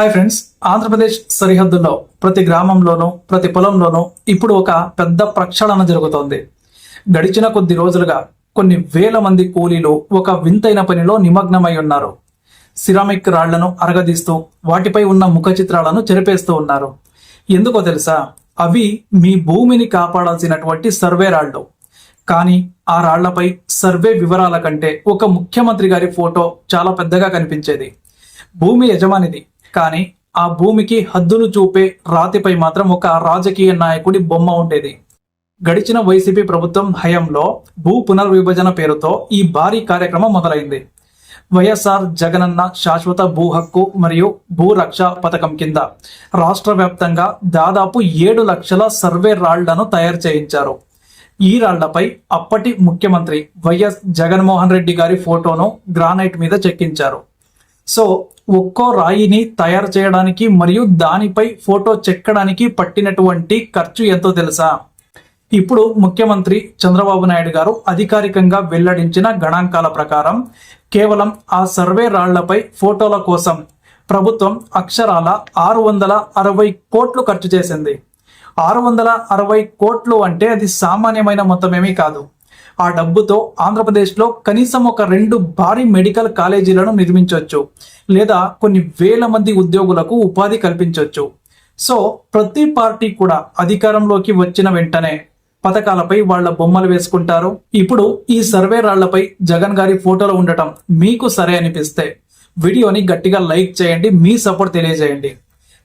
Hi friends Andhra Pradesh సరిహద్దుల్లో ప్రతి గ్రామంలోనూ ప్రతి పొలంలోనూ ఇప్పుడు ఒక పెద్ద ప్రక్షాళన జరుగుతోంది. గడిచిన కొద్ది రోజులుగా కొన్ని వేల మంది కూలీలు ఒక వింతైన పనిలో నిమగ్నమై ఉన్నారు. సిరామిక్ రాళ్ళను అరగదీస్తూ వాటిపై ఉన్న ముఖ చిత్రాలను చెరిపేస్తూ ఉన్నారు. ఎందుకో తెలుసా? అవి మీ భూమిని కాపాడాల్సినటువంటి సర్వే రాళ్ళు. కానీ ఆ రాళ్ళపై సర్వే వివరాల కంటే ఒక ముఖ్యమంత్రి గారి ఫోటో చాలా పెద్దగా కనిపించేది. భూమి యజమానిది కానీ ఆ భూమికి హద్దును చూపే రాతిపై మాత్రం ఒక రాజకీయ నాయకుడి బొమ్మ ఉండేది. గడిచిన వైసీపీ ప్రభుత్వం హయాంలో భూ పునర్విభజన పేరుతో ఈ భారీ కార్యక్రమం మొదలైంది. వైఎస్ఆర్ జగనన్న శాశ్వత భూ హక్కు మరియు భూ రక్ష పథకం కింద రాష్ట్ర వ్యాప్తంగా దాదాపు ఏడు లక్షల సర్వే రాళ్ళను తయారు చేయించారు. ఈ రాళ్ళపై అప్పటి ముఖ్యమంత్రి వైఎస్ జగన్మోహన్ రెడ్డి గారి ఫోటోను గ్రానైట్ మీద చెక్కించారు. సో ఒక్కో రాయిని తయారు చేయడానికి మరియు దానిపై ఫోటో చెక్కడానికి పట్టినటువంటి ఖర్చు ఎంతో తెలుసా? ఇప్పుడు ముఖ్యమంత్రి చంద్రబాబు నాయుడు గారు అధికారికంగా వెల్లడించిన గణాంకాల ప్రకారం కేవలం ఆ సర్వే రాళ్ళపై ఫోటోల కోసం ప్రభుత్వం అక్షరాల ఆరు వందల అరవై కోట్లు ఖర్చు చేసింది. ఆరు వందల అరవై కోట్లు అంటే అది సామాన్యమైన మొత్తమేమీ కాదు. ఆ డబ్బుతో ఆంధ్రప్రదేశ్లో కనీసం ఒక రెండు భారీ మెడికల్ కాలేజీలను నిర్మించవచ్చు లేదా కొన్ని వేల మంది ఉద్యోగులకు ఉపాధి కల్పించవచ్చు సో ప్రతి పార్టీ కూడా అధికారంలోకి వచ్చిన వెంటనే పథకాలపై వాళ్ళ బొమ్మలు వేసుకుంటారు. ఇప్పుడు ఈ సర్వే రాళ్ళపై జగన్ గారి ఫోటోలు ఉండటం మీకు సరే అనిపిస్తే వీడియోని గట్టిగా లైక్ చేయండి మీ సపోర్ట్ తెలియజేయండి.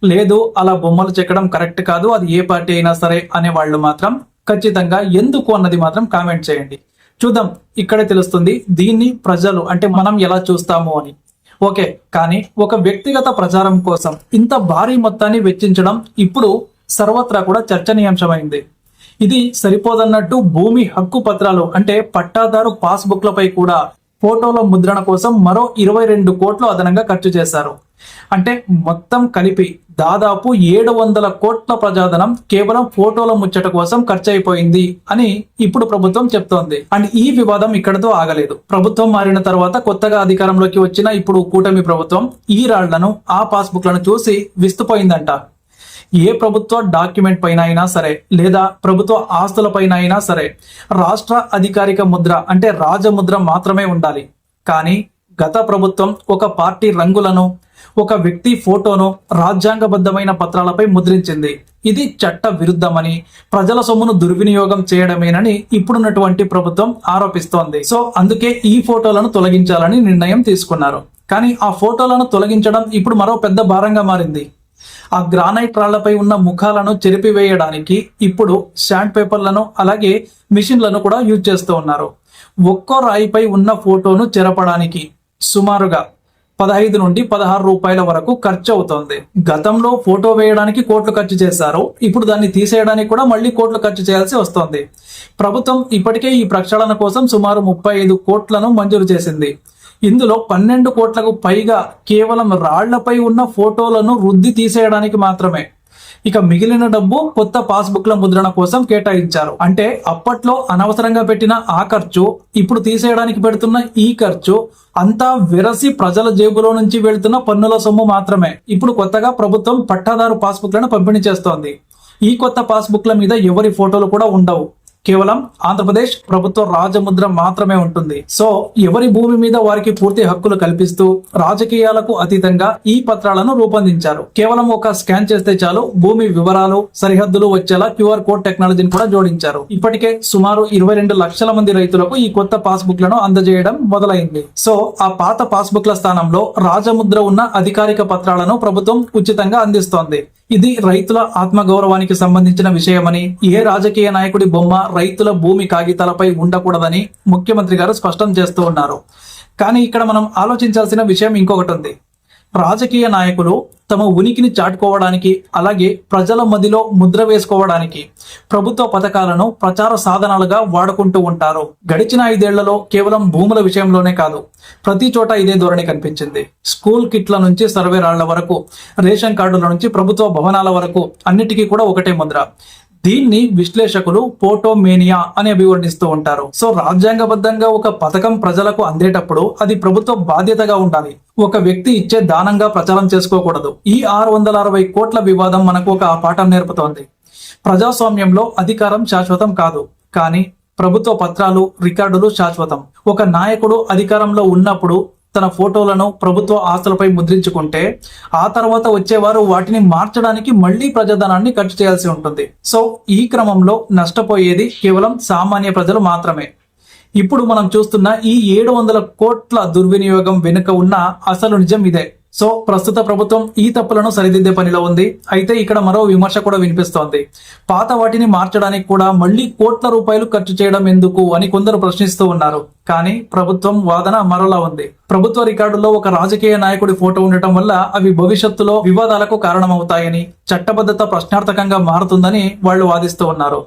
లేదు అలా బొమ్మలు చెక్కడం కరెక్ట్ కాదు అది ఏ పార్టీ అయినా సరే అనే వాళ్ళు మాత్రం ఖచ్చితంగా ఎందుకు అన్నది మాత్రం కామెంట్ చేయండి. చూద్దాం ఇక్కడే తెలుస్తుంది దీన్ని ప్రజలు అంటే మనం ఎలా చూస్తాము అని. ఓకే కానీ ఒక వ్యక్తిగత ప్రచారం కోసం ఇంత భారీ మొత్తాన్ని వెచ్చించడం ఇప్పుడు సర్వత్రా కూడా చర్చనీయాంశమైంది. ఇది సరిపోదన్నట్టు భూమి హక్కు పత్రాలు అంటే పట్టాదారు పాస్బుక్లపై కూడా ఫోటోల ముద్రణ కోసం మరో ఇరవై రెండు కోట్లు అదనంగా ఖర్చు చేశారు. అంటే మొత్తం కలిపి దాదాపు ఏడు వందల కోట్ల ప్రజాధనం కేవలం ఫోటోల ముచ్చట కోసం ఖర్చు అయిపోయింది అని ఇప్పుడు ప్రభుత్వం చెప్తోంది. అండ్ ఈ వివాదం ఇక్కడతో ఆగలేదు. ప్రభుత్వం మారిన తర్వాత కొత్తగా అధికారంలోకి వచ్చిన ఇప్పుడు కూటమి ప్రభుత్వం ఈ రాళ్ళను ఆ పాస్బుక్లను చూసి విస్తుపోయిందంట. ఏ ప్రభుత్వ డాక్యుమెంట్ పైన అయినా సరే లేదా ప్రభుత్వ ఆస్తుల పైన అయినా సరే రాష్ట్ర అధికారిక ముద్ర అంటే రాజముద్ర మాత్రమే ఉండాలి. కానీ గత ప్రభుత్వం ఒక పార్టీ రంగులను ఒక వ్యక్తి ఫోటోను రాజ్యాంగబద్ధమైన పత్రాలపై ముద్రించింది. ఇది చట్ట విరుద్ధమని ప్రజల సొమ్మును దుర్వినియోగం చేయడమేనని ఇప్పుడున్నటువంటి ప్రభుత్వం ఆరోపిస్తోంది. సో అందుకే ఈ ఫోటోలను తొలగించాలని నిర్ణయం తీసుకున్నారు. కానీ ఆ ఫోటోలను తొలగించడం ఇప్పుడు మరో పెద్ద భారంగా మారింది. ఆ గ్రానైట్ రాళ్ళపై ఉన్న ముఖాలను చెరిపివేయడానికి ఇప్పుడు శాండ్ పేపర్లను అలాగే మిషన్లను కూడా యూజ్ చేస్తూ ఉన్నారు. ఒక్కో రాయిపై ఉన్న ఫోటోను చెరపడానికి సుమారుగా పదహైదు నుండి పదహారు రూపాయల వరకు ఖర్చు అవుతుంది. గతంలో ఫోటో వేయడానికి కోట్లు ఖర్చు చేశారు. ఇప్పుడు దాన్ని తీసేయడానికి కూడా మళ్ళీ కోట్లు ఖర్చు చేయాల్సి వస్తోంది. ప్రభుత్వం ఇప్పటికే ఈ ప్రక్షాళన కోసం సుమారు ముప్పై ఐదు కోట్లను మంజూరు చేసింది. ఇందులో పన్నెండు కోట్లకు పైగా కేవలం రాళ్ళపై ఉన్న ఫోటోలను రుద్ది తీసేయడానికి మాత్రమే. ఇక మిగిలిన డబ్బు కొత్త పాస్బుక్ల ముద్రణ కోసం కేటాయించారు. అంటే అప్పట్లో అనవసరంగా పెట్టిన ఆ ఖర్చు ఇప్పుడు తీసేయడానికి పెడుతున్న ఈ ఖర్చు అంతా విరసి ప్రజల జేబులో నుంచి వెళ్తున్న పన్నుల సొమ్ము మాత్రమే. ఇప్పుడు కొత్తగా ప్రభుత్వం పట్టాదారు పాస్బుక్లను పంపిణీ చేస్తోంది. ఈ కొత్త పాస్బుక్ల మీద ఎవరి ఫోటోలు కూడా ఉండవు. కేవలం ఆంధ్రప్రదేశ్ ప్రభుత్వ రాజముద్ర మాత్రమే ఉంటుంది. సో ఎవరి భూమి మీద వారికి పూర్తి హక్కులు కల్పిస్తూ రాజకీయాలకు అతీతంగా ఈ పత్రాలను రూపొందించారు. కేవలం ఒక స్కాన్ చేస్తే చాలు భూమి వివరాలు సరిహద్దులు వచ్చేలా క్యూఆర్ కోడ్ టెక్నాలజీని కూడా జోడించారు. ఇప్పటికే సుమారు ఇరవై రెండు లక్షల మంది రైతులకు ఈ కొత్త పాస్బుక్లను అందజేయడం మొదలైంది. సో ఆ పాత పాస్బుక్ల స్థానంలో రాజముద్ర ఉన్న అధికారిక పత్రాలను ప్రభుత్వం ఉచితంగా అందిస్తోంది. ఇది రైతుల ఆత్మగౌరవానికి సంబంధించిన విషయమని ఏ రాజకీయ నాయకుడి బొమ్మ రైతుల భూమి కాగితాలపై ఉండకూడదని ముఖ్యమంత్రి గారు స్పష్టం చేస్తూ ఉన్నారు. కానీ ఇక్కడ మనం ఆలోచించాల్సిన విషయం ఇంకొకటి ఉంది. రాజకీయ నాయకులు తమ ఉనికిని చాటుకోవడానికి అలాగే ప్రజల మదిలో ముద్ర వేసుకోవడానికి ప్రభుత్వ పథకాలను ప్రచార సాధనాలుగా వాడుకుంటూ ఉంటారు. గడిచిన ఐదేళ్ళలో కేవలం భూముల విషయంలోనే కాదు ప్రతి చోట ఇదే ధోరణి కనిపించింది. స్కూల్ కిట్ల నుంచి సర్వే రాళ్ళ వరకు రేషన్ కార్డుల నుంచి ప్రభుత్వ భవనాల వరకు అన్నిటికీ కూడా ఒకటే ముద్ర. దీన్ని విశ్లేషకులు పోటోమేనియా అని అభివర్ణిస్తూ ఉంటారు. సో రాజ్యాంగబద్ధంగా ఒక పథకం ప్రజలకు అందేటప్పుడు అది ప్రభుత్వ బాధ్యతగా ఉండాలి. ఒక వ్యక్తి ఇచ్చే దానంగా ప్రచారం చేసుకోకూడదు. ఈ ఆరు వందల అరవై కోట్ల వివాదం మనకు ఒక పాఠం నేర్పుతోంది. ప్రజాస్వామ్యంలో అధికారం శాశ్వతం కాదు. కానీ ప్రభుత్వ పత్రాలు రికార్డులు శాశ్వతం. ఒక నాయకుడు అధికారంలో ఉన్నప్పుడు తన ఫోటోలను ప్రభుత్వ ఆస్తులపై ముద్రించుకుంటే ఆ తర్వాత వచ్చేవారు వాటిని మార్చడానికి మళ్ళీ ప్రజాధనాన్ని ఖర్చు చేయాల్సి ఉంటుంది. సో ఈ క్రమంలో నష్టపోయేది కేవలం సామాన్య ప్రజలు మాత్రమే. ఇప్పుడు మనం చూస్తున్న ఈ ఏడు వందల కోట్ల దుర్వినియోగం వెనుక ఉన్న అసలు నిజం ఇదే. సో ప్రస్తుత ప్రభుత్వం ఈ తప్పులను సరిదిద్దే పనిలో ఉంది. అయితే ఇక్కడ మరో విమర్శ కూడా వినిపిస్తోంది. పాత వాటిని మార్చడానికి కూడా మళ్ళీ కోట్ల రూపాయలు ఖర్చు చేయడం ఎందుకు అని కొందరు ప్రశ్నిస్తూ ఉన్నారు. కానీ ప్రభుత్వం వాదన మరోలా ఉంది. ప్రభుత్వ రికార్డుల్లో ఒక రాజకీయ నాయకుడి ఫోటో ఉండటం వల్ల అవి భవిష్యత్తులో వివాదాలకు కారణమవుతాయని చట్టబద్ధత ప్రశ్నార్థకంగా మారుతుందని వాళ్ళు వాదిస్తూ ఉన్నారు.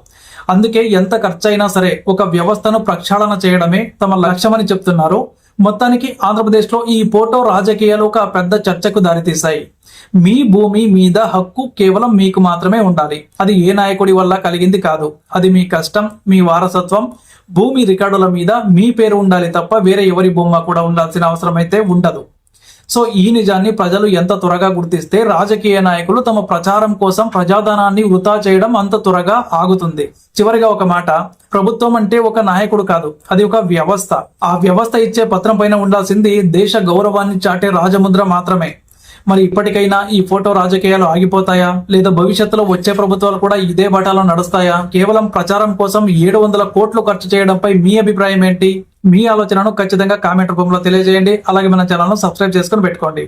అందుకే ఎంత ఖర్చైనా సరే ఒక వ్యవస్థను ప్రక్షాళన చేయడమే తమ లక్ష్యమని చెప్తున్నారు. మొత్తానికి ఆంధ్రప్రదేశ్లో ఈ ఫోటో రాజకీయాలు ఒక పెద్ద చర్చకు దారితీశాయి. మీ భూమి మీద హక్కు కేవలం మీకు మాత్రమే ఉండాలి. అది ఏ నాయకుడి వల్ల కలిగింది కాదు. అది మీ కష్టం మీ వారసత్వం. భూమి రికార్డుల మీద మీ పేరు ఉండాలి తప్ప వేరే ఎవరి బొమ్మ కూడా ఉండాల్సిన అవసరం అయితే ఉండదు. సో ఈ నిజాన్ని ప్రజలు ఎంత త్వరగా గుర్తిస్తే రాజకీయ నాయకులు తమ ప్రచారం కోసం ప్రజాధనాన్ని వృధా చేయడం అంత త్వరగా ఆగుతుంది. చివరిగా ఒక మాట ప్రభుత్వం అంటే ఒక నాయకుడు కాదు అది ఒక వ్యవస్థ. ఆ వ్యవస్థ ఇచ్చే పత్రం పైన ఉండాల్సింది దేశ గౌరవాన్ని చాటే రాజముద్ర మాత్రమే. మరి ఇప్పటికైనా ఈ ఫోటో రాజకీయాలు ఆగిపోతాయా? లేదా భవిష్యత్తులో వచ్చే ప్రభుత్వాలు కూడా ఇదే బాటలో నడుస్తాయా? కేవలం ప్రచారం కోసం ఏడు వందల కోట్లు ఖర్చు చేయడంపై మీ అభిప్రాయం ఏంటి? మీ ఆలోచనను ఖచ్చితంగా కామెంట్ రూపంలో తెలియజేయండి. అలాగే మన ఛానల్ను సబ్స్క్రైబ్ చేసుకుని పెట్టుకోండి.